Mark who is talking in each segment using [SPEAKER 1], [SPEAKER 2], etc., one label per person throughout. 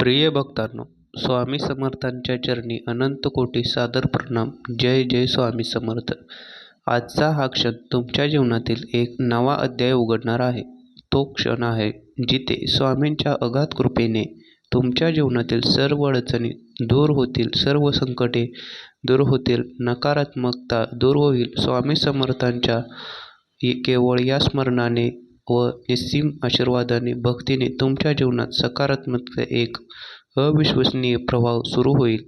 [SPEAKER 1] प्रिय भक्तांनो स्वामी समर्थांच्या चरणी अनंत कोटी सादर प्रणाम. जय जय स्वामी समर्थ. आजचा हा क्षण तुमच्या जीवनातील एक नवा अध्याय उघडणार आहे. तो क्षण आहे जिथे स्वामींच्या अगाध कृपेने तुमच्या जीवनातील सर्व अडचणी दूर होतील सर्व संकटे दूर होतील नकारात्मकता दूर होईल. स्वामी समर्थांच्या केवळ या स्मरणाने व निस्सीम आशीर्वादाने भक्तीने तुमच्या जीवनात सकारात्मक एक अविश्वसनीय प्रभाव सुरू होईल.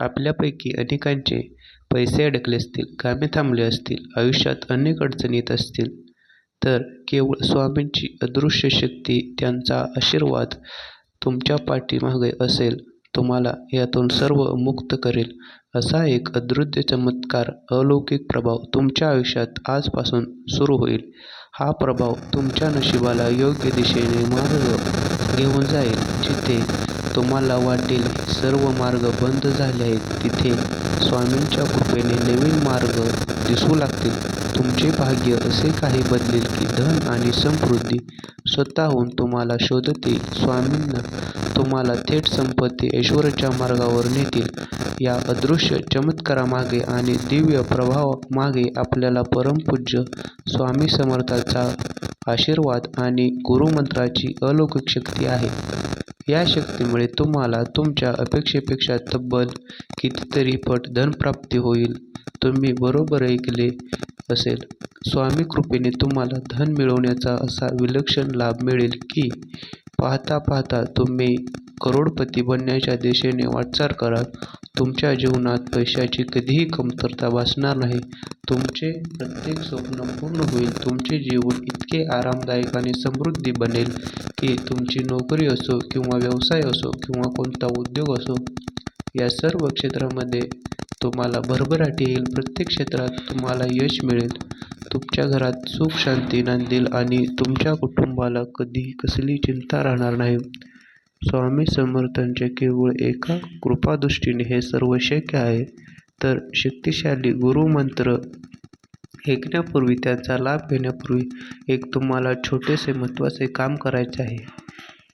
[SPEAKER 1] आपल्यापैकी अनेकांचे पैसे अडकले असतील कामे थांबले असतील आयुष्यात अनेक अडचणी येत असतील तर केवळ स्वामींची अदृश्य शक्ती त्यांचा आशीर्वाद तुमच्या पाठीमागे असेल तुम्हाला यातून सर्व मुक्त करेल असा एक अदृद्य चमत्कार अलौकिक प्रभाव तुमच्या आयुष्यात आजपासून सुरू होईल. हा प्रभाव तुमच्या नशिबाला योग्य दिशेने मार्ग घेऊन जाईल. जिथे तुम्हाला वाटेल सर्व मार्ग बंद झाले आहेत. तिथे स्वामींच्या कृपेने नवीन मार्ग दिसू लागतील. तुमचे भाग्य असे काही बदलेल की धन आणि समृद्धी स्वतःहून तुम्हाला शोधत येईल स्वामींना तुम्हाला थेट संपत्ती ऐश्वर्याच्या मार्गावर नेतील. या अदृश्य चमत्कारामागे आणि दिव्य प्रभावामागे आपल्याला परमपूज्य स्वामी समर्थाचा आशीर्वाद आणि गुरुमंत्राची अलौकिक शक्ती आहे. या शक्तीमुळे तुम्हाला तुमच्या अपेक्षेपेक्षा तब्बल कितीतरी पट धनप्राप्ती होईल. तुम्ही बरोबर ऐकले असेल. स्वामी कृपेने तुम्हाला धन मिळवण्याचा असा विलक्षण लाभ मिळेल की पाहता पाहता तुम्ही करोडपती बनण्याच्या दिशेने वाटचाल कराल. तुमच्या जीवनात पैशाची कधीही कमतरता भासणार नाही. तुमचे प्रत्येक स्वप्न पूर्ण होईल. तुमचे जीवन इतके आरामदायक आणि समृद्धी बनेल की तुमची नोकरी असो किंवा व्यवसाय असो किंवा कोणता उद्योग असो या सर्व क्षेत्रामध्ये तुम्हाला भरभराटी येईल प्रत्येक क्षेत्रात तुम्हाला यश मिळेल. तुमच्या घरात सुख शांती नांदेल आणि तुमच्या कुटुंबाला कधी कसली चिंता राहणार नाही. स्वामी समर्थांच्या केवळ एका कृपादृष्टीने हे सर्व शक्य आहे. तर शक्तिशाली गुरुमंत्र ऐकण्यापूर्वी त्याचा लाभ घेण्यापूर्वी एक तुम्हाला छोटेसे महत्त्वाचे काम करायचे आहे.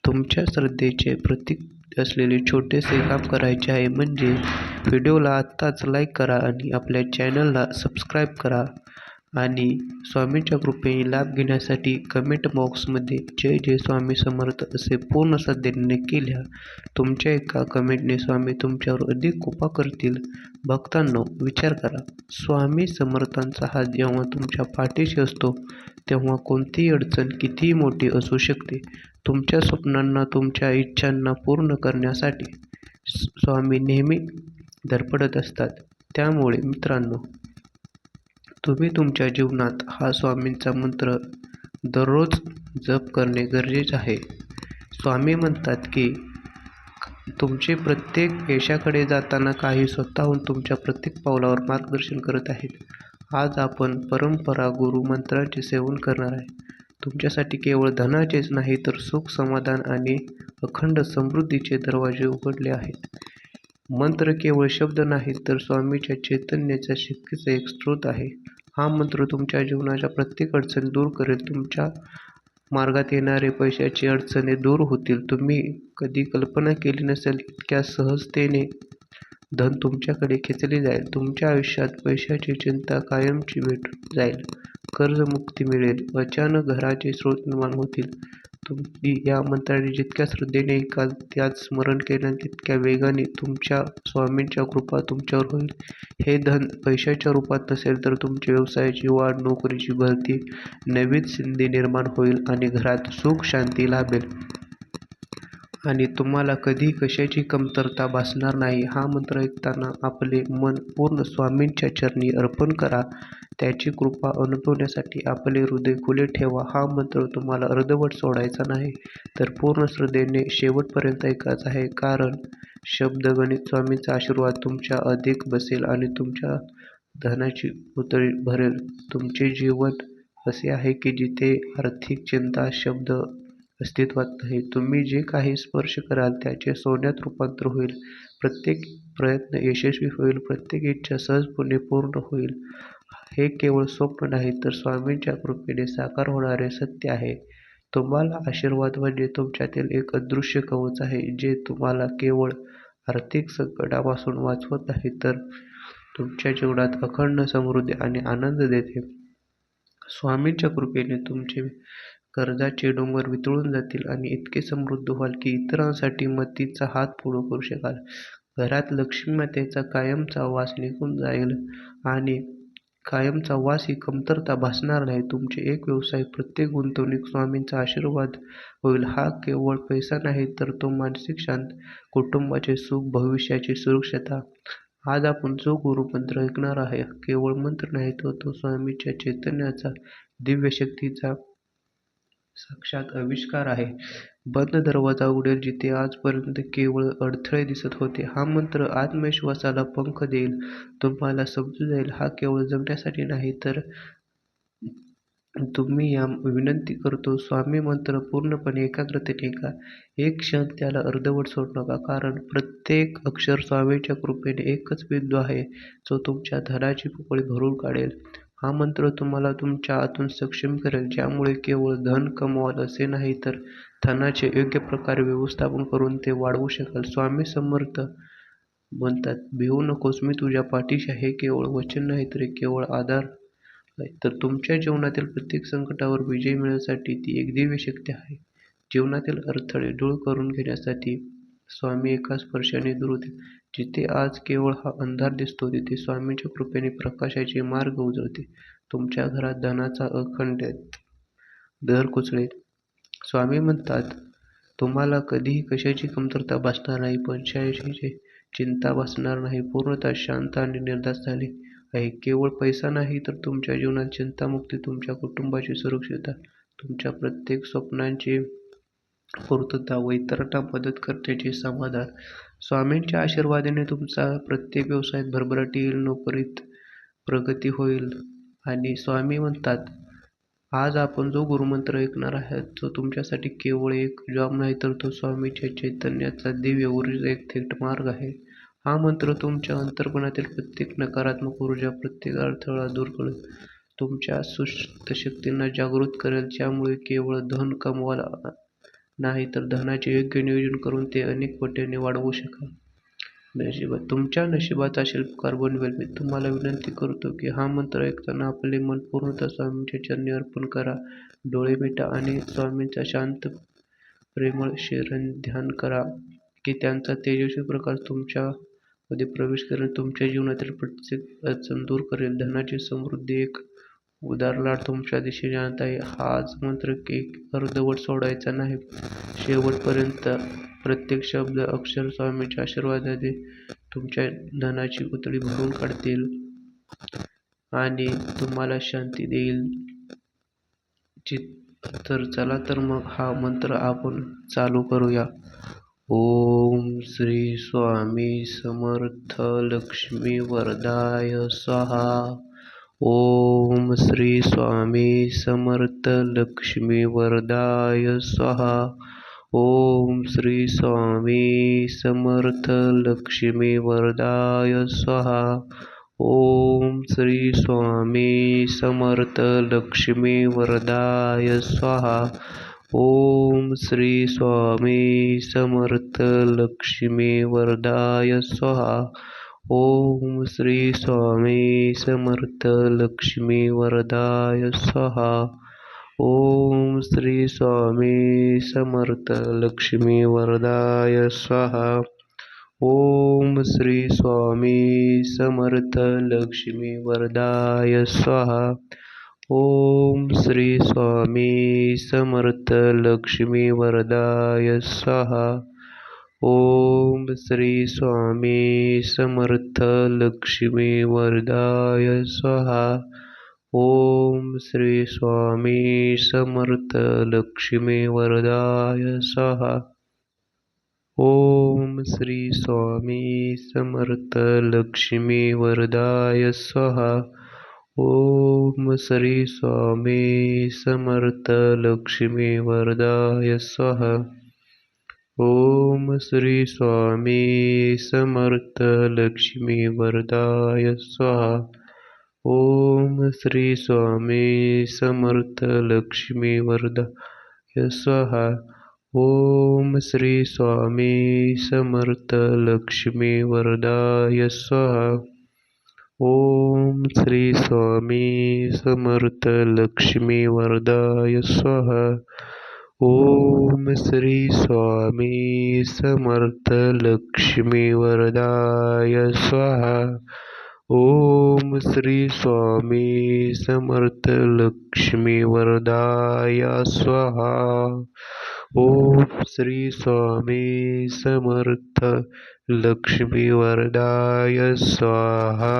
[SPEAKER 1] तुमच्या श्रद्धेचे प्रतीक असलेले छोटेसे काम करायचे आहे म्हणजे व्हिडिओला आत्ताच लाईक करा आणि आपल्या चॅनलला सबस्क्राईब करा. आणि स्वामींच्या कृपेने लाभ घेण्यासाठी कमेंट बॉक्समध्ये जय जय स्वामी समर्थ असे पूर्ण श्रद्धेने केल्या. तुमच्या एका कमेंटने स्वामी तुमच्यावर अधिक कृपा करतील. भक्तांनो विचार करा. स्वामी समर्थांचा हात जेव्हा तुमच्या पाठीशी असतो तेव्हा कोणतीही अडचण कितीही मोठी असू शकते. तुमच्या स्वप्नांना तुमच्या इच्छांना पूर्ण करण्यासाठी स्वामी नेहमी धडपडत असतात. त्यामुळे मित्रांनो तुम्ही तुमच्या जीवनात हा स्वामींचा मंत्र दररोज जप करणे गरजेचे आहे. स्वामी म्हणतात की तुमचे प्रत्येक यशाकडे जाताना काही स्वतःहून तुमच्या प्रत्येक पावलावर मार्गदर्शन करत आहेत. आज आपण परंपरा गुरु मंत्रांचे सेवन करणार आहे. तुमच्यासाठी केवळ धनाचेच नाही तर सुख समाधान आणि अखंड समृद्धीचे दरवाजे उघडले आहेत. मंत्र केवळ शब्द नाहीत तर स्वामीच्या चैतन्याच्या शक्तीचा एक स्रोत आहे. हा मंत्र तुमच्या जीवनाच्या प्रत्येक अडचणी दूर करेल. तुमच्या मार्गात येणारे पैशाची अडचणी दूर होतील. तुम्ही कधी कल्पना केली नसेल इतक्या सहजतेने धन तुमच्याकडे खेचले जाईल. तुमच्या आयुष्यात पैशाची चिंता कायमची भेटून जाईल. कर्जमुक्ती मिळेल. अचानक घराचे स्रोत निर्माण होतील. तुम्ही या मंत्राने जितक्या श्रद्धेने ऐकाल त्यात स्मरण केल्याने तितक्या वेगाने तुमच्या स्वामींच्या कृपा तुमच्यावर होईल. हे धन पैशाच्या रूपात नसेल तर तुमच्या व्यवसायाची वाढ नोकरीची भरती नवीन संधी निर्माण होईल आणि घरात सुख शांती लाभेल. आणि तुम्हाला कधी कशाची कमतरता भासणार नाही हा मंत्र ऐकताना आपले मन पूर्ण स्वामींच्या चरणी अर्पण करा. त्याची कृपा अनुभवण्यासाठी आपले हृदय खुले ठेवा. हा मंत्र तुम्हाला अर्धवट सोडायचा नाही तर पूर्ण श्रद्धेने शेवटपर्यंत ऐकायचा आहे. कारण शब्द गणित स्वामींचा आशीर्वाद तुमच्या अधिक बसेल आणि तुमच्या धनाची उतळी भरेल. तुमचे जीवन असे आहे की जिथे आर्थिक चिंता शब्द अस्तित्वात नाही. तुम्ही जे काही स्पर्श कराल त्याचे सोन्यात रूपांतर होईल. प्रत्येक प्रयत्न यशस्वी होईल. प्रत्येक इच्छा सहजपणे पूर्ण होईल. हे केवळ स्वप्न नाही तर स्वामींच्या कृपेने साकार होणारे सत्य आहे. तुम्हाला आशीर्वाद म्हणजे तुमच्यातील एक अदृश्य कवच आहे जे तुम्हाला केवळ आर्थिक संकटापासून वाचवत नाही तर तुमच्या जीवनात अखंड समृद्धी आणि आनंद देते. स्वामींच्या कृपेने तुमचे कर्जाचे डोंगर वितळून जातील आणि इतके समृद्ध व्हाल की इतरांसाठी मतीचा हात पुढं करू शकाल. घरात लक्ष्मीमातेचा कायमचा वास निघून जाईल आणि कायमचा वास ही कमतरता भासणार नाही. तुमचे एक व्यवसाय प्रत्येक गुंतवणूक स्वामींचा आशीर्वाद होईल. हा केवळ पैसा नाही तर तो मानसिक शांत कुटुंबाचे सुख भविष्याची सुरक्षता. आज आपण जो गुरुमंत्र ऐकणार आहे केवळ मंत्र नाही तो तो स्वामीच्या चैतन्याचा दिव्य शक्तीचा साक्षात आविष्कार आहे. बंद दरवाजा उघडेल जिथे आजपर्यंत केवळ अडथळे दिसत होते. हा मंत्र आत्मविश्वासाला पंख देईल. तुम्हाला समजून जाईल हा केवळ जगण्यासाठी नाही तर तुम्ही या विनंती करतो स्वामी मंत्र पूर्णपणे एकाग्रतेने का एक क्षण त्याला अर्धवट सोडू नका कारण प्रत्येक अक्षर स्वामीच्या कृपेने एकच बिंदू आहे जो तुमच्या धनाची पोकळी भरून काढेल. हा मंत्र तुम्हाला तुमच्या आतून सक्षम करेल ज्यामुळे केवळ धन कमवाल असे नाही तर धनाचे योग्य प्रकारे व्यवस्थापन करून ते वाढवू शकाल. स्वामी समर्थ म्हणतात भिवू नकोस मी तुझ्या पाठीशी हे केवळ वचन नाही तर केवळ आधार आहे. तर तुमच्या जीवनातील प्रत्येक संकटावर विजय मिळवण्यासाठी ती एक दिव्य शक्ती आहे. जीवनातील अडथळे दूर करून घेण्यासाठी स्वामी एका स्पर्शाने दूर होते. जिथे आज केवळ हा अंधार दिसतो तिथे स्वामीच्या कृपेने प्रकाशाचे मार्ग उजळते. तुमच्या घरात धनाचा अखंड दर कुचळे स्वामी म्हणतात तुम्हाला कधीही कशाची कमतरता भासणार नाही पैशाची चिंता भासणार नाही. पूर्णतः शांत आणि निर्धास्त झाले आहे. केवळ पैसा नाही तर तुमच्या जीवनात चिंतामुक्ती तुमच्या कुटुंबाची सुरक्षितता तुमच्या प्रत्येक स्वप्नांची पूर्तता व इतरांना मदत करण्याचे समाधान. स्वामींच्या आशीर्वादाने तुमचा प्रत्येक व्यवसायात भरभराटी येईल नोकरीत प्रगती होईल. आणि स्वामी म्हणतात आज आपण जो गुरुमंत्र ऐकणार आहात तो तुमच्यासाठी केवळ एक जॉब नाही तर तो स्वामीच्या चैतन्याचा दिव्य ऊर्जा एक थेट मार्ग आहे. हा मंत्र तुमच्या अंतर्पणातील प्रत्येक नकारात्मक ऊर्जा प्रत्येक अडथळा दूर करेल तुमच्या सुस्त शक्तींना जागृत करेल. ज्यामुळे केवळ धन कमवाल नाही तर धनाचे योग्य नियोजन करून ते अनेक पटीने वाढवू शकाल. नशिबात तुमच्या नशिबाचा शिल्पकार बनवेल. मी तुम्हाला विनंती करतो की हा मंत्र ऐकताना आपले मन पूर्णतः स्वामींच्या चरणी अर्पण करा. डोळे मिटा आणि स्वामींचा शांत प्रेमळ शरण ध्यान करा की त्यांचा तेजस्वी प्रकाश तुमच्यामध्ये प्रवेश करेल. तुमच्या जीवनातील प्रत्येक अडचण दूर करेल. धनाची समृद्धी एक उदाहरणार्थ तुमच्या दिशेने आणत आहे हाच मंत्र एक अर्धवट सोडायचा नाही. शेवटपर्यंत प्रत्येक शब्द अक्षर स्वामीच्या आशीर्वादाने तुमच्या धनाची पुतळी भरून काढतील आणि तुम्हाला शांती देईल. तर चला तर मग हा मंत्र आपण चालू करूया. ओम श्री स्वामी समर्थ लक्ष्मी वरदाय स्वाहा. ओम श्री स्वामी समर्थ लक्ष्मी वरदाय स्वाहा। ओम श्री स्वामी समर्थ लक्ष्मी वरदाय स्वाहा। ओम श्री स्वामी समर्थ लक्ष्मी वरदाय स्वाहा। ओम श्री स्वामी समर्थ लक्ष्मी वरदाय स्वाहा। ओम श्री स्वामी समर्थ लक्ष्मी वरदाय स्वाहा। ओम श्री स्वामी समर्थ लक्ष्मी वरदाय स्वाहा। ओम श्री स्वामी समर्थ लक्ष्मी वरदाय स्वाहा। ओम श्री स्वामी समर्थ लक्ष्मी वरदाय स्वाहा। ओम श्री स्वामी समर्थ लक्ष्मी वरदाय स्वाहा. ओम श्री स्वामी समर्थ लक्ष्मी वरदाय स्वाहा. ओम श्री स्वामी समर्थ लक्ष्मी वरदाय स्वाहा. ओम श्री स्वामी समर्थ लक्ष्मी वरदाय स्वाहा. ओम श्री स्वामी समर्थ लक्ष्मी वरदाय स्वाहा. ओम श्री स्वामी समर्थ लक्ष्मी वरदाय स्वाहा. ओम श्री स्वामी समर्थ लक्ष्मी वरदाय स्वाहा. ओम श्री स्वामी समर्थ लक्ष्मी वरदाय स्वाहा. ओम श्री स्वामी समर्थ लक्ष्मी वरदाय स्वाहा। ओम श्री स्वामी समर्थ लक्ष्मी वरदाय स्वाहा। ओम श्री स्वामी समर्थ लक्ष्मी वरदाय स्वाहा।